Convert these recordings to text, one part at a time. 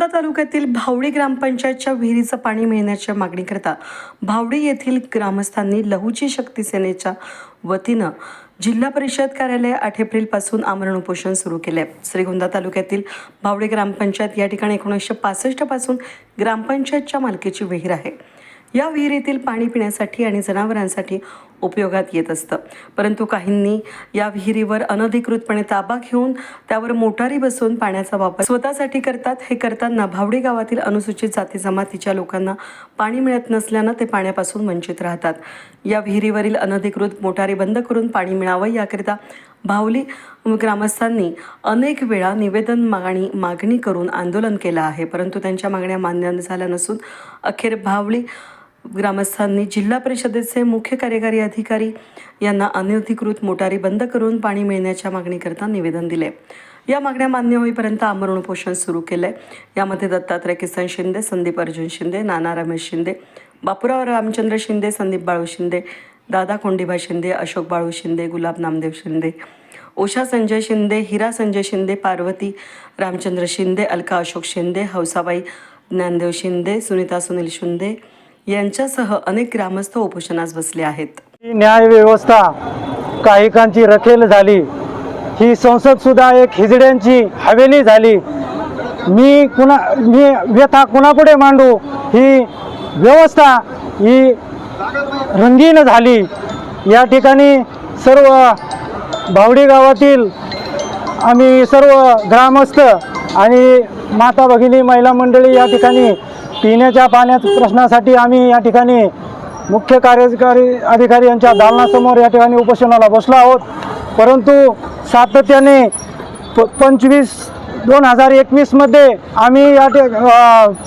श्रीगोंदा तालुक्यातील भावडी ग्रामपंचायतच्या विहिरीचं पाणी मिळण्याच्या मागणीकरता भावडी येथील ग्रामस्थांनी लहूची शक्ती सेनेच्या वतीनं जिल्हा परिषद कार्यालय आठ एप्रिलपासून आमरण उपोषण सुरू केले श्रीगोंदा तालुक्यातील भावडी ग्रामपंचायत या ठिकाणी एकोणीसशे पासष्टपासून ग्रामपंचायतच्या मालकीची विहीर आहे. या विहिरीतील पाणी पिण्यासाठी आणि जनावरांसाठी उपयोगात येत असतं. परंतु काहींनी या विहिरीवर अनधिकृतपणे ताबा घेऊन त्यावर मोटारी बसवून पाण्याचा वापर स्वतःसाठी करतात. हे करताना भावडी गावातील अनुसूचित जाती जमातीच्या लोकांना पाणी मिळत नसल्यानं ते पाण्यापासून वंचित राहतात. या विहिरीवरील अनधिकृत मोटारी बंद करून पाणी मिळावं याकरिता भावली ग्रामस्थांनी अनेक वेळा निवेदन मागणी मागणी करून आंदोलन केलं आहे. परंतु त्यांच्या मागण्या मान्य झाल्या नसून अखेर भावली ग्रामस्थांनी जिल्हा परिषदेचे मुख्य कार्यकारी अधिकारी यांना अनधिकृत मोटारी बंद करून पाणी मिळण्याच्या मागणीकरता निवेदन दिले. या मागण्या मान्य होईपर्यंत आमरण उपोषण सुरू केलंय यामध्ये दत्तात्रय किसन शिंदे संदीप अर्जुन शिंदे नाना रमेश शिंदे बापूराव रामचंद्र शिंदे संदीप बाळू शिंदे दादा कोंडीबा शिंदे अशोक बाळू शिंदे गुलाब नामदेव शिंदे ओशा संजय शिंदे हिरा संजय शिंदे पार्वती रामचंद्र शिंदे अलका अशोक शिंदे हौसाबाई ज्ञानदेव शिंदे सुनीता सुनील शिंदे यांच्यासह अनेक ग्रामस्थ उपोषणास बसले आहेत. ही न्याय व्यवस्था काहीकांची रखेल झाली. ही संसद सुद्धा एक हिजड्यांची हवेली झाली. मी कुणा मी व्यथा कुणापुढे मांडू? ही व्यवस्था ही रंगीन झाली. या ठिकाणी सर्व भावडी गावातील आम्ही सर्व ग्रामस्थ आणि माता भगिनी महिला मंडळी या ठिकाणी पिण्याच्या पाण्याच्या प्रश्नासाठी आम्ही या ठिकाणी मुख्य कार्यकारी अधिकारी यांच्या दालनासमोर या ठिकाणी उपोषणाला बसलो आहोत. परंतु सातत्याने प पंचवीस दोन हजार एकवीसमध्ये आम्ही या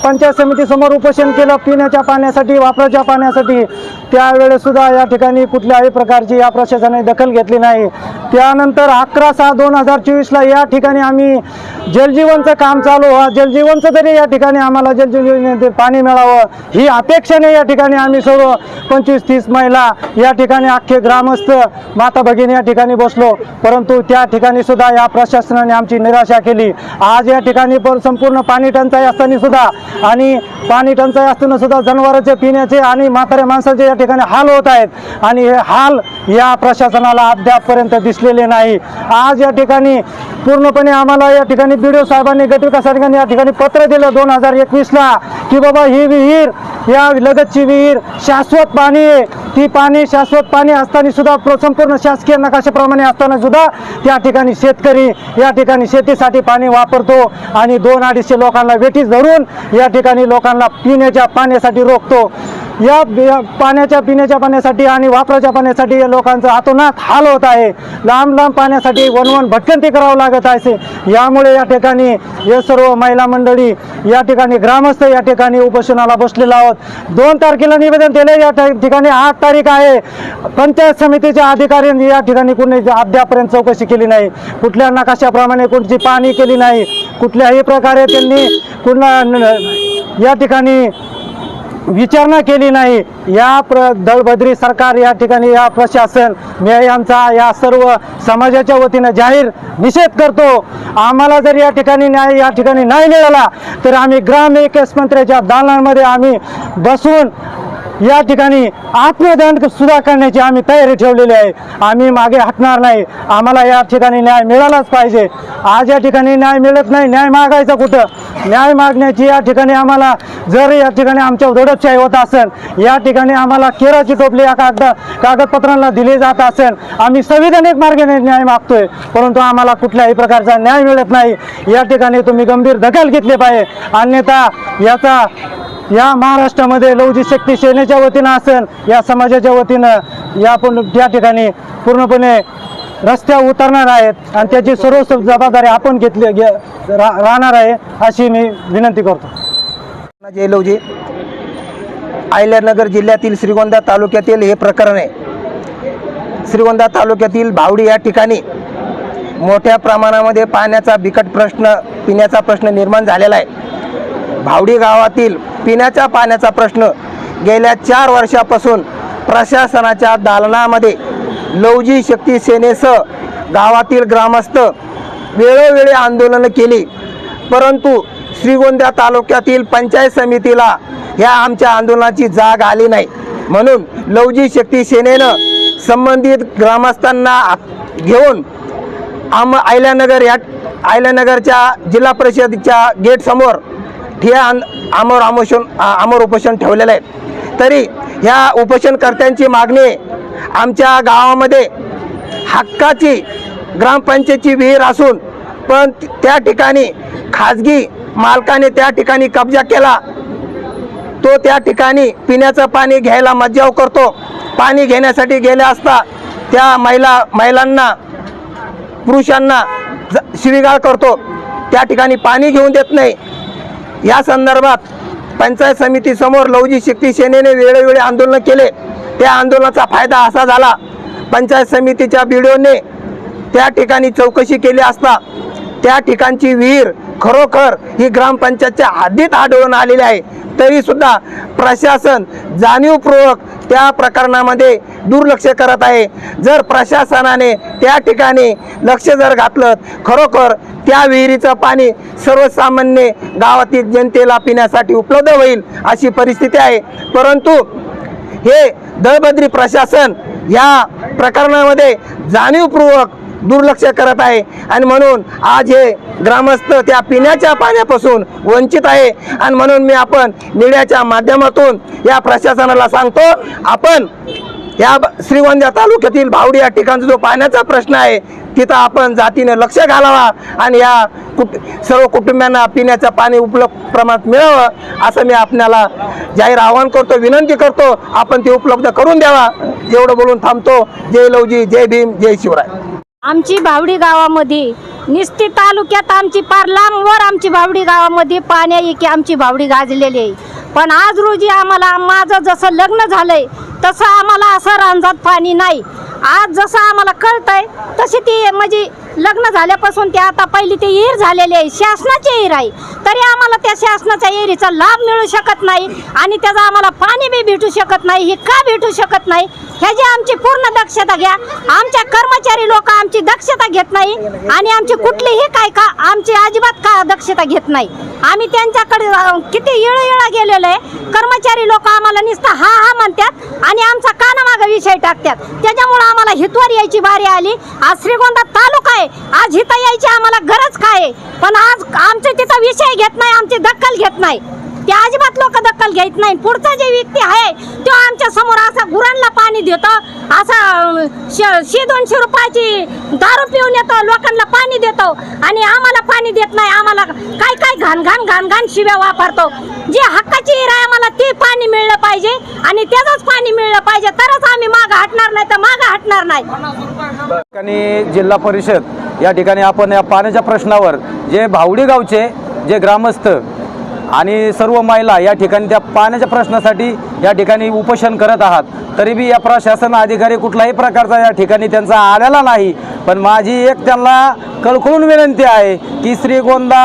पंचायत समितीसमोर उपोषण केलं. पिण्याच्या पाण्यासाठी वापराच्या पाण्यासाठी. त्यावेळेसुद्धा या ठिकाणी कुठल्याही प्रकारची या प्रशासनाने दखल घेतली नाही. त्यानंतर अकरा सहा दोन हजार चोवीसला या ठिकाणी आम्ही जलजीवनचं काम चालू. व्हा जलजीवनचं तरी या ठिकाणी आम्हाला जलजीवन पाणी मिळावं ही अपेक्षाने या ठिकाणी आम्ही सर्व पंचवीस तीस महिला या ठिकाणी अख्खे ग्रामस्थ माता भगिनी या ठिकाणी बसलो. परंतु त्या ठिकाणी सुद्धा या प्रशासनाने आमची निराशा केली. आज या ठिकाणी पण संपूर्ण पाणी टंचाई असताना सुद्धा आणि पाणी टंचाई असताना सुद्धा जनावरांचे पिण्याचे आणि म्हाताऱ्या माणसाचे या ठिकाणी हाल होत आहेत. आणि हे हाल या प्रशासनाला अद्यापपर्यंत दिसलेले नाही. आज या ठिकाणी पूर्णपणे आम्हाला या ठिकाणी बी साहेबांनी गटविकासाधिकाऱ्यांनी या ठिकाणी पत्र दिलं दोन हजार एकवीसला की बाबा ही विहीर या लगतची विहीर शाश्वत पाणी आहे. ती पाणी शाश्वत पाणी असताना सुद्धा संपूर्ण शासकीय नकाशाप्रमाणे असताना सुद्धा त्या ठिकाणी शेतकरी या ठिकाणी शेतीसाठी पाणी वापरतो आणि दोन अडीचशे लोकांना वेटीस धरून या ठिकाणी लोकांना पिण्याच्या पाण्यासाठी रोखतो. या पाण्याच्या पिण्याच्या पाण्यासाठी आणि वापराच्या पाण्यासाठी या लोकांचं हातोनात हाल होत आहे. लांब लांब पाण्यासाठी वनवन भटकंती करावं लागत आहे. यामुळे या ठिकाणी हे सर्व महिला मंडळी या ठिकाणी ग्रामस्थ या ठिकाणी उपोषणाला बसलेला आहोत. दोन तारखेला निवेदन दिले या ठिकाणी आठ तारीख आहे. पंचायत समितीच्या अधिकाऱ्यांनी या ठिकाणी कोणी अद्यापर्यंत चौकशी केली नाही. कुठल्या नकाशाप्रमाणे कोणती पाहणी केली नाही. कुठल्याही प्रकारे त्यांनी पुन्हा या ठिकाणी विचारणा केली नाही. या प्र दळभद्री सरकार या ठिकाणी या प्रशासन मी यांचा या सर्व समाजाच्या वतीनं जाहीर निषेध करतो. आम्हाला जर या ठिकाणी न्याय या ठिकाणी नाही मिळाला तर आम्ही ग्राम विकास मंत्र्याच्या दालनांमध्ये आम्ही बसून या ठिकाणी आत्मदंड सुद्धा करण्याची आम्ही तयारी ठेवलेली आहे. आम्ही मागे हटणार नाही. आम्हाला या ठिकाणी न्याय मिळालाच पाहिजे. आज या ठिकाणी न्याय मिळत नाही. न्याय मागायचा कुठं? न्याय मागण्याची या ठिकाणी आम्हाला जर या ठिकाणी आमच्या दडपशाही होत असेल या ठिकाणी आम्हाला केराची टोपली या कागद कागदपत्रांना दिली जात असेल आम्ही संविधानिक मार्गाने न्याय मागतोय. परंतु आम्हाला कुठल्याही प्रकारचा न्याय मिळत नाही. या ठिकाणी तुम्ही गंभीर दखल घेतली पाहिजे. अन्यथा याचा या महाराष्ट्रामध्ये लवजी शक्ती सेनेच्या वतीनं असेल या समाजाच्या वतीनं या पण त्या ठिकाणी पूर्णपणे रस्त्यावर उतरणार आहेत आणि त्याची सर्व जबाबदारी आपण घेतली घे रा राहणार आहे अशी मी विनंती करतो. जयलवजी अहिल्यानगर जिल्ह्यातील श्रीगोंदा तालुक्यातील हे प्रकरण आहे. श्रीगोंदा तालुक्यातील भावडी या ठिकाणी मोठ्या प्रमाणामध्ये पाण्याचा बिकट प्रश्न पिण्याचा प्रश्न निर्माण झालेला आहे. भावडी गावातील पिण्याच्या पाण्याचा प्रश्न गेल्या चार वर्षापासून प्रशासनाच्या दालनामध्ये लवजी शक्ती सेनेसह गावातील ग्रामस्थ वेळोवेळी आंदोलनं केली. परंतु श्रीगोंदा तालुक्यातील पंचायत समितीला ह्या आमच्या आंदोलनाची जाग आली नाही. म्हणून लवजी शक्ती सेनेनं संबंधित ग्रामस्थांना घेऊन आम आयल्यानगर या आयल्यानगरच्या जिल्हा परिषदेच्या गेटसमोर ठिया आमोर आमोशन आमोर उपोषण ठेवलेलं आहे. तरी ह्या उपोषणकर्त्यांची मागणी आमच्या गावामध्ये हक्काची ग्रामपंचायतची विहीर असून पण त्या ठिकाणी खाजगी मालकाने त्या ठिकाणी कब्जा केला. तो त्या ठिकाणी पिण्याचं पाणी घ्यायला मज्जाव करतो. पाणी घेण्यासाठी गेले असता त्या महिला महिलांना पुरुषांना शिविगाळ शिवीगाळ करतो. त्या ठिकाणी पाणी घेऊन देत नाही. या संदर्भात पंचायत समितीसमोर लवजी शक्ती सेनेने वेळोवेळी आंदोलन केले. त्या आंदोलनाचा फायदा असा झाला पंचायत समितीच्या बीडीओने त्या ठिकाणी चौकशी केली असता त्या ठिकाणची विहीर खरोखर ही ग्रामपंचायतच्या हद्दीत आढळून आलेली आहे. तरीसुद्धा प्रशासन जाणीवपूर्वक त्या प्रकरणामध्ये दुर्लक्ष करत आहे. जर प्रशासनाने त्या ठिकाणी लक्ष जर घातलं खरोखर त्या विहिरीचं पाणी सर्वसामान्य गावातील जनतेला पिण्यासाठी उपलब्ध होईल अशी परिस्थिती आहे. परंतु हे दळबद्री प्रशासन या प्रकरणामध्ये जाणीवपूर्वक दुर्लक्ष करत आहे. आणि म्हणून आज हे ग्रामस्थ त्या पिण्याच्या पाण्यापासून वंचित आहे. आणि म्हणून मी आपण मीडियाच्या माध्यमातून या प्रशासनाला सांगतो आपण या ब- श्रीगोंदा तालुक्यातील भावडी या ठिकाणचा जो पाण्याचा प्रश्न आहे तिथं आपण जातीने लक्ष घालावा आणि या कुट सर्व कुटुंबियांना पिण्याचं पाणी उपलब्ध प्रमाणात मिळावं असं मी आपल्याला जाहीर आवाहन करतो विनंती करतो आपण ते उपलब्ध करून द्यावा. एवढं बोलून थांबतो. जय लवजी जय भीम जय शिवराय. आमची भावडी गावामध्ये निस्ती तालुक्यात आमची पार लांबवर आमची भावडी गावामध्ये पाण्याइतकी आमची भावडी गाजलेली आहे. पण आज रोजी आम्हाला माझं जसं लग्न झालंय तसं आम्हाला असं रांजात पाणी नाही. आज जसं आम्हाला कळतंय तशी ती म्हणजे लग्न झाल्यापासून ते आता पहिली ते विहीर झालेली आहे. शासनाची विहीर आहे. तरी आम्हाला त्या शासनाच्या एरीचा लाभ मिळू शकत नाही आणि त्याचं आम्हाला पाणी बी भेटू शकत नाही हे का भेटू शकत नाही? ह्याची आमची पूर्ण दक्षता घ्या. आमच्या कर्मचारी लोक आमची दक्षता घेत नाही आणि आमची कुठलीही काय का? आमची अजिबात का दक्षता घेत नाही? आम्ही त्यांच्याकडे किती येळ येळा गेलेलो आहे. कर्मचारी लोक आम्हाला निसता हा हा म्हणतात आणि आमचा कानामागं विषय टाकतात. त्याच्यामुळं आम्हाला हितवर यायची बारी आली. आज श्रीगोंदा तालुका आहे. आज हिता यायची आम्हाला गरज काय आहे? पण आज आमचे तिथं विषय घेत नाही आमची दखल घेत नाही. ते अजिबात लोक दखल घेत नाही. पुढचा जे व्यक्ती आहे तो आमच्यासमोर असा गुरांना पाणी देतो. असा श- शे दोनशे रुपयाची दारू पिऊन येतो लोकांना पाणी देतो. आणि आम्हाला पाणी देत नाही आम्हाला काय काय घाण घाण घाण घाण शिव्या वापरतो. जे हक्काची हिरा आहे आम्हाला ते पाणी मिळलं पाहिजे. आणि त्याचंच पाणी मिळलं पाहिजे तरच आम्ही मागं हटणार नाही तर मागं हटणार नाही. जिल्हा परिषद या ठिकाणी आपण या पाण्याच्या प्रश्नावर जे भावडी गावचे जे ग्रामस्थ आणि सर्व महिला या ठिकाणी त्या पाण्याच्या प्रश्नासाठी या ठिकाणी उपोषण करत आहात. तरी बी या प्रशासन अधिकारी कुठलाही प्रकारचा या ठिकाणी त्यांचा आलेला नाही. पण माझी एक त्यांना कळकळून विनंती आहे की श्रीगोंदा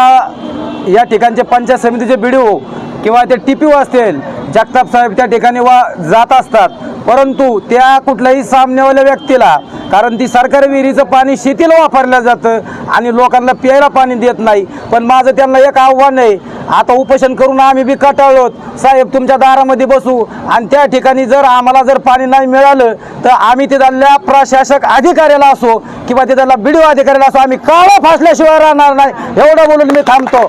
या ठिकाणचे पंचायत समितीचे बी डी ओ किंवा ते टी असतील जगताप साहेब त्या ठिकाणी वा जात असतात. परंतु त्या कुठल्याही सामन्यावाल्या व्यक्तीला कारण ती सरकारी विहिरीचं पाणी शेतीला वापरलं जातं आणि लोकांना प्यायला पाणी देत नाही. पण माझं त्यांना एक आव्हान आहे आता उपोषण करून आम्ही बी कटाळलोत. साहेब तुमच्या दारामध्ये बसू आणि त्या ठिकाणी जर आम्हाला जर पाणी नाही मिळालं तर आम्ही तिथल्या प्रशासक अधिकाऱ्याला असो किंवा तिथल्या बिडिओ अधिकाऱ्याला असो आम्ही काळा फासल्याशिवाय राहणार नाही. एवढं बोलून मी थांबतो.